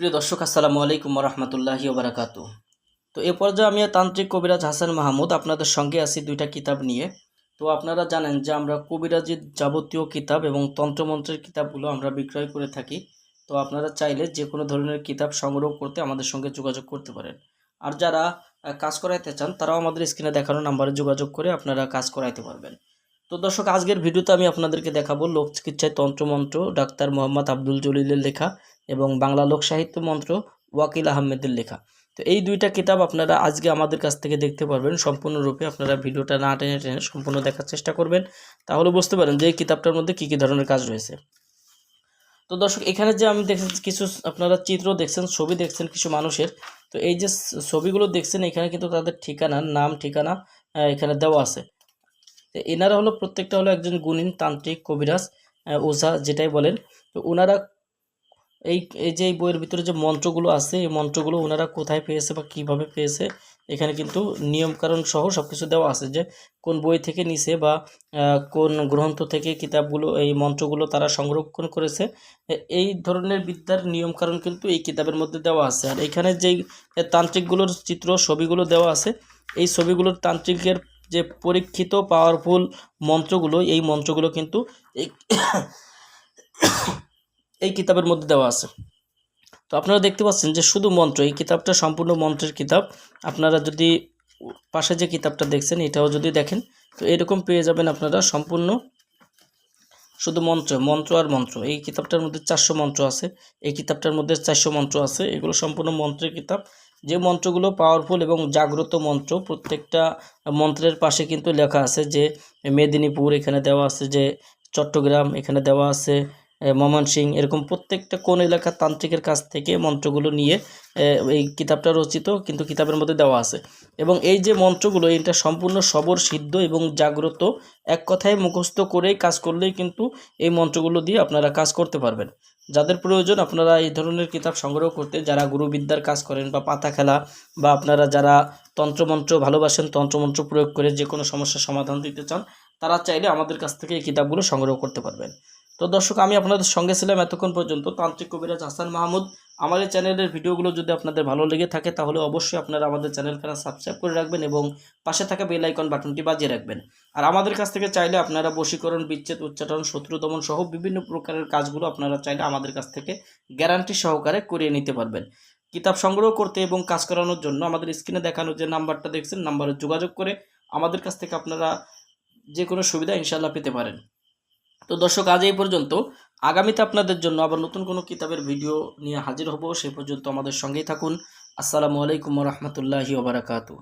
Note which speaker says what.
Speaker 1: প্রিয় দর্শক, আসসালামু আলাইকুম রহমতুল্লাহি ওবরাকাত তো এ পর্যায়ে আমি তান্ত্রিক কবিরাজ হাসান মাহমুদ আপনাদের সঙ্গে আছি দুইটা কিতাব নিয়ে। তো আপনারা জানেন যে আমরা কবিরাজির যাবতীয় কিতাব এবং তন্ত্রমন্ত্রের কিতাবগুলো আমরা বিক্রয় করে থাকি। তো আপনারা চাইলে যে কোনো ধরনের কিতাব সংগ্রহ করতে আমাদের সঙ্গে যোগাযোগ করতে পারেন। আর যারা কাজ করাইতে চান, তারাও আমাদের স্ক্রিনে দেখানো নাম্বারে যোগাযোগ করে আপনারা কাজ করাইতে পারবেন। তো দর্শক, আজকের ভিডিওতে আমি আপনাদেরকে দেখাবো লোক চিকিৎসায় তন্ত্রমন্ত্র ডাক্তার মোহাম্মদ আব্দুল জলিলের লেখা এবং বাংলা লোক সাহিত্য মন্ত্র ওয়াকিল আহমেদের লেখা। তো এই দুইটা কিতাব আপনারা আজকে আমাদের কাছ থেকে দেখতে পারবেন। সম্পূর্ণরূপে আপনারা ভিডিওটা না টেনে টেনে সম্পূর্ণ দেখার চেষ্টা করবেন। তাহলে বুঝতে পারেন যে এই কিতাবটার মধ্যে কী কী ধরনের কাজ রয়েছে। তো দর্শক, এখানে যে আমি দেখেন কিছু আপনারা চিত্র দেখছেন, ছবি দেখছেন কিছু মানুষের। তো এই যে ছবিগুলো দেখছেন, এখানে কিন্তু তাদের ঠিকানা, নাম, ঠিকানা এখানে দেওয়া আছে। তো এনারা হলো প্রত্যেকটা হলো একজন গুণিন তান্ত্রিক কবিরাজ ওঝা যেটাই বলেন। তো ওনারা এই এই যে এই বইয়ের ভিতরে যে মন্ত্রগুলো আছে, এই মন্ত্রগুলো ওনারা কোথায় পেয়েছে বা কীভাবে পেয়েছে, এখানে কিন্তু নিয়মকানুন সহ সব কিছু দেওয়া আছে যে কোন বই থেকে নিছে বা কোন গ্রন্থ থেকে কিতাবগুলো, এই মন্ত্রগুলো তারা সংরক্ষণ করেছে। এই ধরনের বিদ্যার নিয়মকানুন কিন্তু এই কিতাবের মধ্যে দেওয়া আছে। আর এখানে যেই তান্ত্রিকগুলোর চিত্র, ছবিগুলো দেওয়া আছে, এই ছবিগুলোর তান্ত্রিকের যে পরীক্ষিত পাওয়ারফুল মন্ত্রগুলো, এই মন্ত্রগুলো কিন্তু এই কিতাবের মধ্যে দেওয়া আছে। তো আপনারা দেখতে পাচ্ছেন যে শুধু মন্ত্র, এই কিতাবটা সম্পূর্ণ মন্ত্রের কিতাব। আপনারা যদি পাশে যে কিতাবটা দেখছেন, এটাও যদি দেখেন, তো এরকম পেয়ে যাবেন আপনারা সম্পূর্ণ শুধু মন্ত্র মন্ত্র আর মন্ত্র। এই কিতাবটার মধ্যে চারশো মন্ত্র আছে, এই কিতাবটার মধ্যে চারশো মন্ত্র আছে। এগুলো সম্পূর্ণ মন্ত্রের কিতাব। যে মন্ত্রগুলো পাওয়ারফুল এবং জাগ্রত মন্ত্র, প্রত্যেকটা মন্ত্রের পাশে কিন্তু লেখা আছে যে, মেদিনীপুর এখানে দেওয়া আছে যে, চট্টগ্রাম এখানে দেওয়া আছে এ, ময়মনসিংহ এরকম প্রত্যেকটা কোন এলাকার তান্ত্রিকের কাছ থেকে মন্ত্রগুলো নিয়ে এই কিতাবটা রচিত কিন্তু কিতাবের মধ্যে দেওয়া আছে। এবং এই যে মন্ত্রগুলো এটা সম্পূর্ণ সবর সিদ্ধ এবং জাগ্রত এক কথায় মুখস্থ করেই কাজ করলেই কিন্তু এই মন্ত্রগুলো দিয়ে আপনারা কাজ করতে পারবেন। যাদের প্রয়োজন আপনারা এই ধরনের কিতাব সংগ্রহ করতে যারা গুরুবিদ্যার কাজ করেন বা পাতা খেলা বা আপনারা যারা তন্ত্রমন্ত্র ভালোবাসেন তন্ত্রমন্ত্র প্রয়োগ করে যে কোনো সমস্যার সমাধান দিতে চান তারা চাইলে আমাদের কাছ থেকে এই কিতাবগুলো সংগ্রহ করতে পারবেন। তো দর্শক, আমি আপনাদের সঙ্গে ছিলাম এতক্ষণ পর্যন্ত তান্ত্রিক কবিরাজ হাসান মাহমুদ। এই চ্যানেলের ভিডিওগুলো যদি আপনাদের ভালো লেগে থাকে, তাহলে অবশ্যই আপনারা আমাদের চ্যানেলখানা সাবস্ক্রাইব করে রাখবেন এবং পাশে থাকা বেল আইকন বাটনটি বাজিয়ে রাখবেন। আর আমাদের কাছ থেকে চাইলে আপনারা বশীকরণ, বিচ্ছেদ উচ্চাটন শত্রু দমন সহ বিভিন্ন প্রকারের কাজগুলো আপনারা চাইলে আমাদের কাছ থেকে গ্যারান্টি সহকারে করিয়ে নিতে পারবেন। কিতাব সংগ্রহ করতে এবং কাজ করানোর জন্য আমাদের স্ক্রিনে দেখানো যে নাম্বারটা দেখছেন, নাম্বারে যোগাযোগ করে আমাদের কাছ থেকে আপনারা যে কোনো সুবিধা ইনশাল্লাহ পেতে পারেন। তো দর্শক, আজ এই পর্যন্ত। আগামীতে আপনাদের জন্য আবার নতুন কোনো কিতাবের ভিডিও নিয়ে হাজির হব, সে পর্যন্ত আমাদের সঙ্গেই থাকুন। আসসালামু আলাইকুম রহমতুল্লাহি ওবরাকাতু